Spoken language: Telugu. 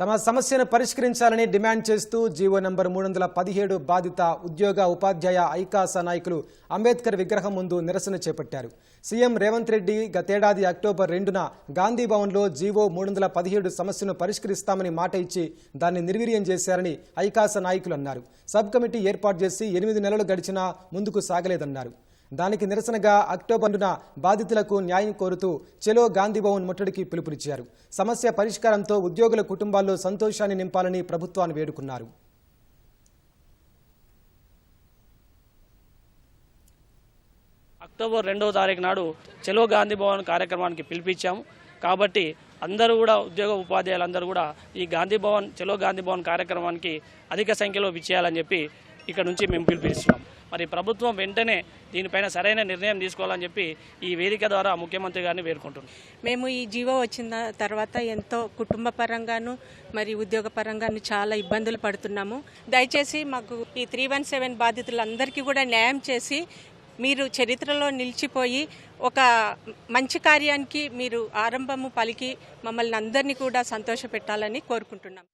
తమ సమస్యను పరిష్కరించాలని డిమాండ్ చేస్తూ జీవో నంబర్ మూడు వందల పదిహేడు బాధిత ఉద్యోగ ఉపాధ్యాయ ఐకాస నాయకులు అంబేద్కర్ విగ్రహం ముందు నిరసన చేపట్టారు. సీఎం రేవంత్ రెడ్డి గతేడాది అక్టోబర్ రెండున గాంధీ భవన్లో జీవో మూడు వందల పదిహేడు సమస్యను పరిష్కరిస్తామని మాట ఇచ్చి దాన్ని నిర్వీర్యం చేశారని ఐకాస నాయకులు అన్నారు. సబ్ కమిటీ ఏర్పాటు చేసి ఎనిమిది నెలలు గడిచినా ముందుకు సాగలేదన్నారు. దానికి నిరసనగా అక్టోబర్ నున బాధితులకు న్యాయం కోరుతూ చెలో గాంధీభవన్ ముట్టడికి పిలుపునిచ్చారు. సమస్య పరిష్కారంతో ఉద్యోగుల కుటుంబాల్లో సంతోషాన్ని నింపాలని ప్రభుత్వాన్ని వేడుకున్నారు. అక్టోబర్ రెండవ తారీఖు నాడు చెలో గాంధీ భవన్ కార్యక్రమానికి పిలిపించాము. కాబట్టి అందరూ కూడా ఉద్యోగ ఉపాధ్యాయులందరూ కూడా ఈ గాంధీ భవన్ చెలో గాంధీ భవన్ కార్యక్రమానికి అధిక సంఖ్యలో విచ్చేయాలని చెప్పి ఇక్కడ నుంచి మేము పిలిపిస్తున్నాం మరి ప్రభుత్వం వెంటనే దీనిపైన సరైన నిర్ణయం తీసుకోవాలని చెప్పి ఈ వేదిక ద్వారా ముఖ్యమంత్రి గారిని వేడుకుంటున్నాం. మేము ఈ జీవో వచ్చిన తర్వాత ఎంతో కుటుంబ పరంగాను మరి ఉద్యోగ పరంగాను చాలా ఇబ్బందులు పడుతున్నాము. దయచేసి మాకు ఈ త్రీ వన్ సెవెన్ బాధితులందరికీ కూడా న్యాయం చేసి మీరు చరిత్రలో నిలిచిపోయి ఒక మంచి కార్యానికి మీరు ఆరంభము పలికి మమ్మల్ని అందరినీ కూడా సంతోషపెట్టాలని కోరుకుంటున్నాం.